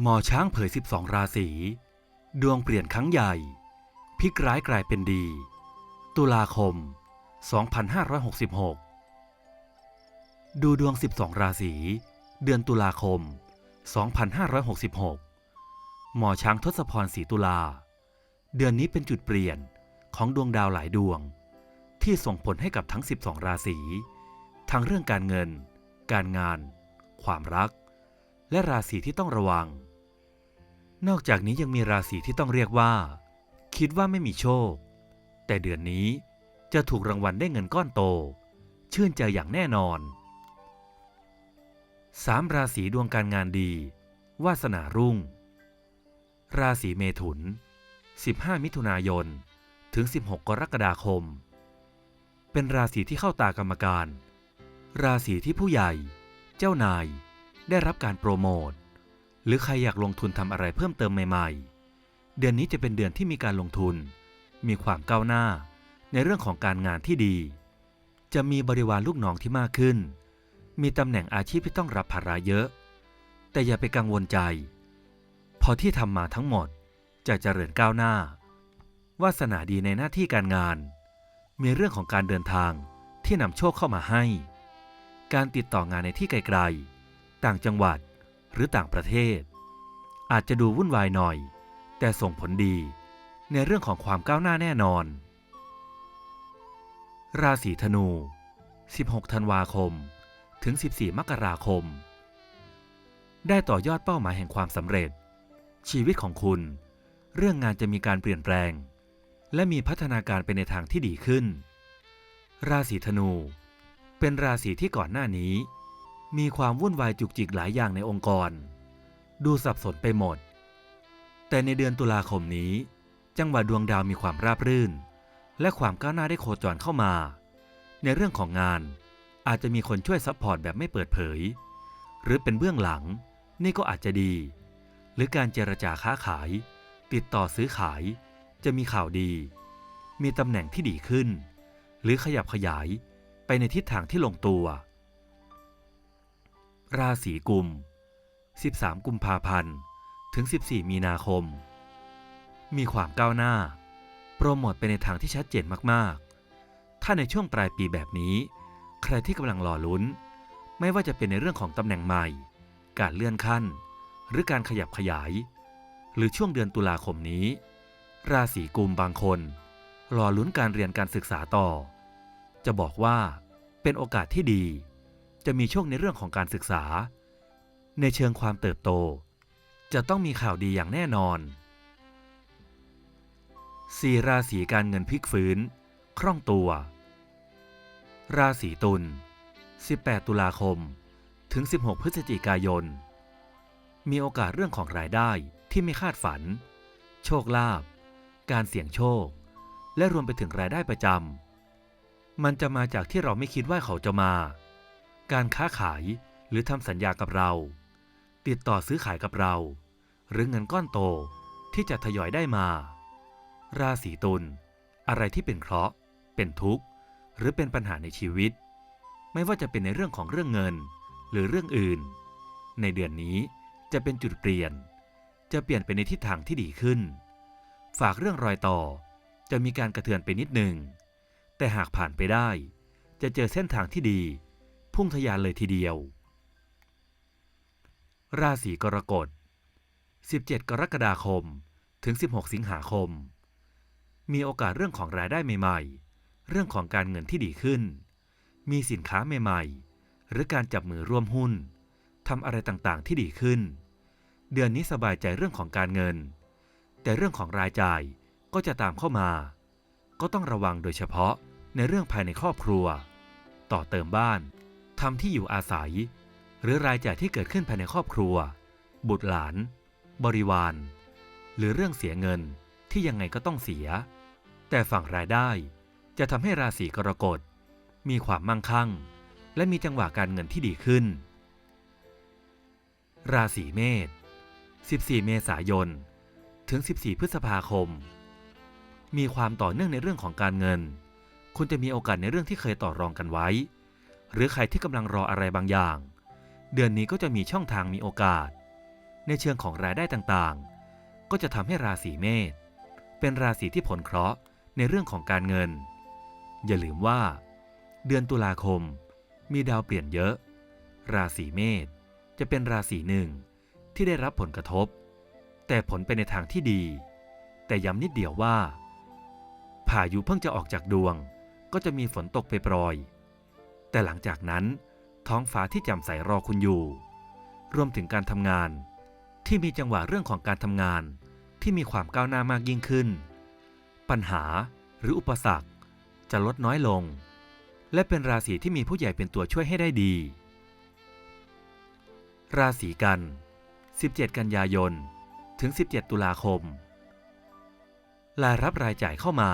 หมอช้างเผย 12 ราศี ดวงเปลี่ยนครั้งใหญ่พลิกร้ายกลายเป็นดี ตุลาคม 2566 ดูดวง 12 ราศี เดือนตุลาคม 2566 หมอช้างทศพรศรีตุลา เดือนนี้เป็นจุดเปลี่ยนของดวงดาวหลายดวง ที่ส่งผลให้กับทั้ง 12 ราศี ทั้งเรื่องการเงิน การงาน ความรัก และราศีที่ต้องระวัง นอกจากนี้ยังมีราศีที่ต้องเรียกว่า คิดว่าไม่มีโชค แต่เดือนนี้จะถูกรางวัลได้เงินก้อนโต ชื่นใจอย่างแน่นอน3ราศีดวงการงานดี วาสนารุ่ง ราศีเมถุน 15 มิถุนายน ถึง 16 กรกฎาคม เป็นราศีที่เข้าตากรรมการ ราศีที่ผู้ใหญ่ เจ้านาย ได้รับการโปรโมท หรือใครอยากลงทุนทำอะไรเพิ่มเติมใหม่ ๆ เดือนนี้จะเป็นเดือนที่มีการลงทุน มีความก้าวหน้า ในเรื่องของการงานที่ดี จะมีบริวารลูกน้องที่มากขึ้น มีตำแหน่งอาชีพที่ต้องรับภาระเยอะ แต่อย่าไปกังวลใจ พอที่ทำมาทั้งหมดจะเจริญก้าวหน้า วาสนาดีในหน้าที่การงาน มีเรื่องของการเดินทางที่นำโชคเข้ามาให้ การติดต่องานในที่ไกลๆ ต่างจังหวัดหรือต่างประเทศ อาจจะดูวุ่นวายหน่อย แต่ส่งผลดีในเรื่องของความก้าวหน้าแน่นอน ราศีธนู 16 ธันวาคม ถึง 14 มกราคม ได้ต่อยอดเป้าหมายแห่งความสำเร็จ ชีวิตของคุณ เรื่องงานจะมีการเปลี่ยนแปลง และมีพัฒนาการไปในทางที่ดีขึ้น ราศีธนู เป็นราศีที่ก่อนหน้านี้ มีความวุ่นวายจุกจิกหลายอย่างในองค์กร ดูสับสนไปหมด แต่ในเดือนตุลาคมนี้ จังหวะดวงดาวมีความราบรื่น และความก้าวหน้าได้โคจรเข้ามา ในเรื่องของงานอาจจะมีคนช่วยซัพพอร์ตแบบไม่เปิดเผย หรือเป็นเบื้องหลัง นี่ก็อาจจะดี หรือการเจรจาค้าขาย ติดต่อซื้อขาย จะมีข่าวดี มีตำแหน่งที่ดีขึ้น หรือขยับขยายไปในทิศทางที่ลงตัว ราศีกุม 13 กุมภาพันธ์ ถึง 14 มีนาคม มีความก้าวหน้า โปรโมทไปในทางที่ชัดเจนมากๆ ถ้าในช่วงปลายปีแบบนี้ ใครที่กำลังรอลุ้น ไม่ว่าจะเป็นในเรื่องของตำแหน่งใหม่ การเลื่อนขั้น หรือการขยับขยาย หรือช่วงเดือนตุลาคมนี้ ราศีกุมบางคนรอลุ้นการเรียนการศึกษาต่อ จะบอกว่าเป็นโอกาสที่ดี จะมีช่วงในเรื่องของการศึกษา ในเชิงความเติบโต จะต้องมีข่าวดีอย่างแน่นอนสี่ราศีการเงินพลิกฟื้น คล่องตัว ราศีตุล 18 ตุลาคม ถึง 16 พฤศจิกายน มีโอกาสเรื่องของรายได้ที่ไม่คาดฝัน โชคลาภ การเสี่ยงโชค และรวมไปถึงรายได้ประจำ มันจะมาจากที่เราไม่คิดว่าเขาจะมา การค้าขายหรือทำสัญญากับเรา ติดต่อซื้อขายกับเรา หรือเงินก้อนโตที่จะทยอยได้มา ราศีตุลอะไรที่เป็นเคราะห์ เป็นทุกข์ หรือเป็นปัญหาในชีวิต ไม่ว่าจะเป็นในเรื่องของเรื่องเงิน หรือเรื่องอื่น ในเดือนนี้จะเป็นจุดเปลี่ยน จะเปลี่ยนไปในทิศทางที่ดีขึ้น ฝากเรื่องรอยต่อ จะมีการกระเทือนไปนิดหนึ่งแต่หากผ่านไปได้ จะเจอเส้นทางที่ดี พุ่งทะยานเลยทีเดียว ราศีกรกฎ 17 กรกฎาคม ถึง 16 สิงหาคม มีโอกาสเรื่องของรายได้ใหม่ๆ เรื่องของการเงินที่ดีขึ้น มีสินค้าใหม่ๆ หรือการจับมือร่วมหุ้นทำอะไรต่างๆที่ดีขึ้น เดือนนี้สบายใจเรื่องของการเงิน แต่เรื่องของรายจ่ายก็จะตามเข้ามา ก็ต้องระวังโดยเฉพาะในเรื่องภายในครอบครัว ต่อเติมบ้าน ทำที่อยู่อาศัย หรือรายจ่ายที่เกิดขึ้นภายในครอบครัว บุตรหลาน บริวาร หรือเรื่องเสียเงินที่ยังไงก็ต้องเสีย แต่ฝั่งรายได้จะทำให้ราศีกรกฎ มีความมั่งคั่ง และมีจังหวะการเงินที่ดีขึ้น ราศีเมษ 14 เมษายน ถึง 14 พฤษภาคม มีความต่อเนื่องในเรื่องของการเงิน คุณจะมีโอกาสในเรื่องที่เคยต่อรองกันไว้ หรือใครที่กำลังรออะไรบางอย่าง เดือนนี้ก็จะมีช่องทางมีโอกาส ในเชิงของรายได้ต่างๆ ก็จะทำให้ราศีเมษเป็นราศีที่ผลเคราะห์ในเรื่องของการเงิน อย่าลืมว่า เดือนตุลาคม มีดาวเปลี่ยนเยอะ ราศีเมษจะเป็นราศีหนึ่งที่ได้รับผลกระทบ แต่ผลเป็นในทางที่ดี แต่ย้ำนิดเดียวว่าพายุเพิ่งจะออกจากดวง ก็จะมีฝนตกไปปรอย แต่หลังจากนั้นท้องฟ้าที่แจ่มใสรอคุณอยู่ รวมถึงการทำงาน ที่มีจังหวะเรื่องของการทำงาน ที่มีความก้าวหน้ามากยิ่งขึ้น ปัญหาหรืออุปสรรค จะลดน้อยลง และเป็นราศีที่มีผู้ใหญ่เป็นตัวช่วยให้ได้ดี ราศีกัน 17 กันยายน ถึง 17 ตุลาคม รายรับรายจ่ายเข้ามา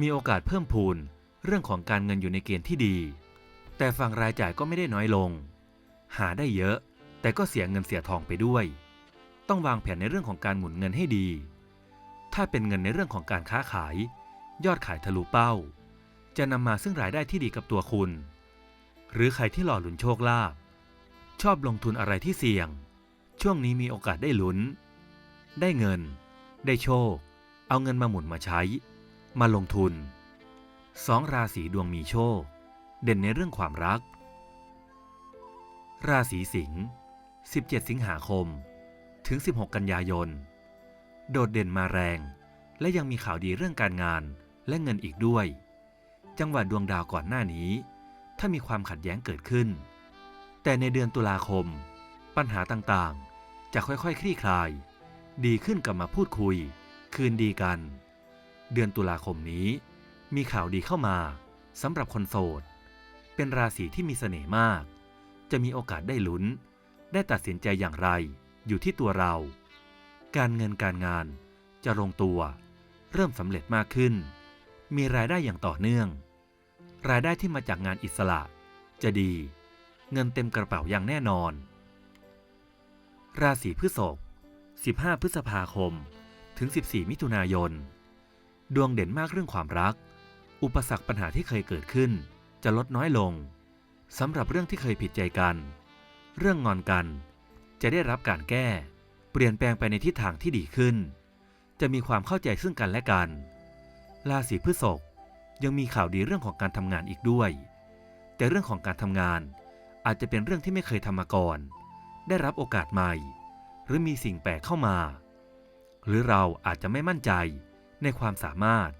มีโอกาสเพิ่มพูนเรื่องของการเงินอยู่ในเกณฑ์ที่ดี แต่ฝั่งรายจ่ายก็ไม่ได้น้อยลง หาได้เยอะ แต่ก็เสียเงินเสียทองไปด้วย ต้องวางแผนในเรื่องของการหมุนเงินให้ดี ถ้าเป็นเงินในเรื่องของการค้าขาย ยอดขายทะลุเป้า จะนำมาซึ่งรายได้ที่ดีกับตัวคุณ หรือใครที่หล่อหลุนโชคลาภชอบลงทุนอะไรที่เสี่ยง ช่วงนี้มีโอกาสได้ลุ้น ได้เงิน ได้โชค เอาเงินมาหมุนมาใช้ มาลงทุนสองราศีดวงมีโชค เด่นในเรื่องความรัก ราศีสิงห์ 17 สิงหาคม ถึง 16 กันยายน โดดเด่นมาแรง และยังมีข่าวดีเรื่องการงานและเงินอีกด้วย จังหวะดวงดาวก่อนหน้านี้ ถ้ามีความขัดแย้งเกิดขึ้น แต่ในเดือนตุลาคม ปัญหาต่างๆ จะค่อยๆ คลี่คลาย ดีขึ้นกลับมาพูดคุย คืนดีกัน เดือนตุลาคมนี้ มีข่าวดีเข้ามาสำหรับคนโสด เป็นราศีที่มีเสน่ห์มาก จะมีโอกาสได้ลุ้น ได้ตัดสินใจอย่างไร อยู่ที่ตัวเรา การเงินการงานจะลงตัว เริ่มสำเร็จมากขึ้น มีรายได้อย่างต่อเนื่อง รายได้ที่มาจากงานอิสระ จะดี เงินเต็มกระเป๋าอย่างแน่นอน ราศีพฤษภ15 พฤษภาคม ถึง 14 มิถุนายน ดวงเด่นมากเรื่องความรัก อุปสรรคปัญหาที่เคยเกิดขึ้น จะลดน้อยลงสำหรับเรื่องที่เคยผิดใจกัน เรื่องงอนกัน จะได้รับการแก้ เปลี่ยนแปลงไปในทิศทางที่ดีขึ้น จะมีความเข้าใจซึ่งกันและกันราศีพฤษภยังมีข่าวดีเรื่องของการทำงานอีกด้วย แต่เรื่องของการทำงานอาจจะเป็นเรื่องที่ไม่เคยทำมาก่อน ได้รับโอกาสใหม่ หรือมีสิ่งแปลกเข้ามา หรือเราอาจจะไม่มั่นใจในความสามารถ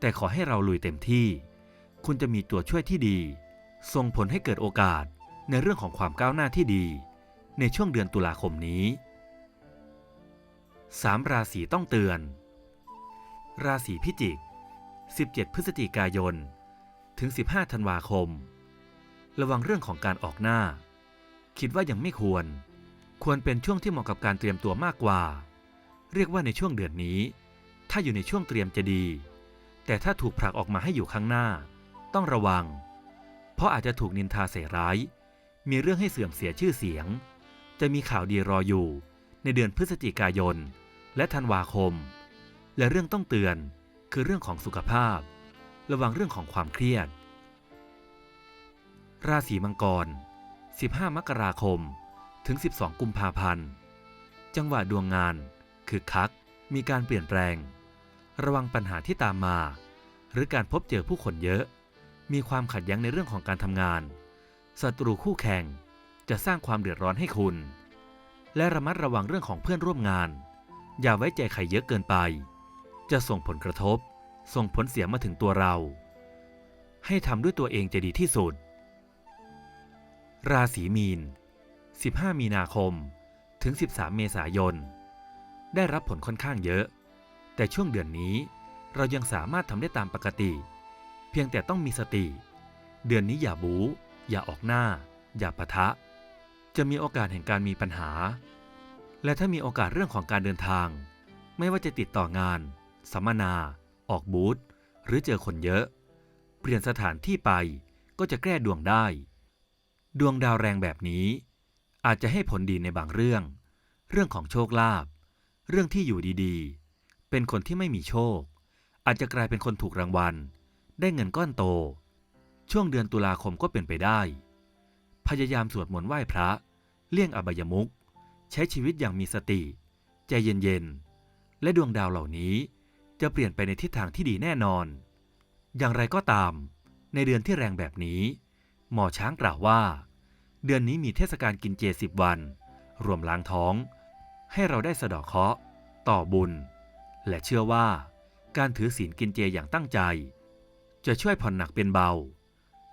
แต่ขอให้เราลุยเต็มที่ คุณจะมีตัวช่วยที่ดี ส่งผลให้เกิดโอกาสในเรื่องของความก้าวหน้าที่ดี ในช่วงเดือนตุลาคมนี้ 3 ราศีต้องเตือน ราศีพิจิก 17 พฤศจิกายน ถึง 15 ธันวาคม ระวังเรื่องของการออกหน้า คิดว่ายังไม่ควร ควรเป็นช่วงที่เหมาะกับการเตรียมตัวมากกว่า เรียกว่าในช่วงเดือนนี้ ถ้าอยู่ในช่วงเตรียมจะดี แต่ถ้าถูกผลักออกมาให้อยู่ข้างหน้า ต้องระวัง เพราะอาจจะถูกนินทาใส่ร้าย มีเรื่องให้เสื่อมเสียชื่อเสียง จะมีข่าวดีรออยู่ ในเดือนพฤศจิกายน และธันวาคม และเรื่องต้องเตือนคือเรื่องของสุขภาพ ระวังเรื่องของความเครียด ราศีมังกร 15 มกราคม ถึง 12 กุมภาพันธ์ จังหวะดวงงานคือคัก มีการเปลี่ยนแปลง ระวังปัญหาที่ตามมา หรือการพบเจอผู้คนเยอะ มีความขัดแย้งในเรื่องของการทำงาน ศัตรูคู่แข่งจะสร้างความเดือดร้อนให้คุณ และระมัดระวังเรื่องของเพื่อนร่วมงาน อย่าไว้ใจใครเยอะเกินไป จะส่งผลกระทบ ส่งผลเสียมาถึงตัวเรา ให้ทำด้วยตัวเองจะดีที่สุด ราศีมีน 15 มีนาคม ถึง 13 เมษายน ได้รับผลค่อนข้างเยอะ แต่ช่วงเดือนนี้เรายังสามารถทำได้ตามปกติ เพียงแต่ต้องมีสติ เดือนนี้อย่าบู๊อย่าออกหน้า อย่าปะทะ จะมีโอกาสแห่งการมีปัญหา และถ้ามีโอกาสเรื่องของการเดินทาง ไม่ว่าจะติดต่องาน สัมมนา ออกบูธหรือเจอคนเยอะ เปลี่ยนสถานที่ไปก็จะแก้ดวงได้ ดวงดาวแรงแบบนี้ อาจจะให้ผลดีในบางเรื่อง เรื่องของโชคลาภเรื่องที่อยู่ดีๆ เป็นคนที่ไม่มีโชค อาจจะกลายเป็นคนถูกรางวัล ได้เงินก้อนโต ช่วงเดือนตุลาคมก็เป็นไปได้ พยายามสวดมนต์ไหว้พระ เลี่ยงอบายมุขใช้ชีวิตอย่างมีสติ ใจเย็นๆ และดวงดาวเหล่านี้จะเปลี่ยนไปในทิศทางที่ดีแน่นอน อย่างไรก็ตาม ในเดือนที่แรงแบบนี้ หมอช้างกล่าวว่า เดือนนี้มีเทศกาลกินเจสิบวัน รวมล้างท้อง ให้เราได้สะดาะเคราะห์ต่อบุญ และเชื่อว่าการถือศีลกินเจอย่างตั้งใจ จะช่วยผ่อนหนักเป็นเบา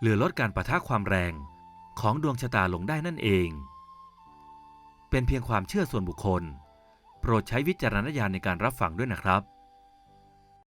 หรือลดการประทะความแรงของดวงชะตาลงได้นั่นเอง เป็นเพียงความเชื่อส่วนบุคคล โปรดใช้วิจารณญาณในการรับฟังด้วยนะครับ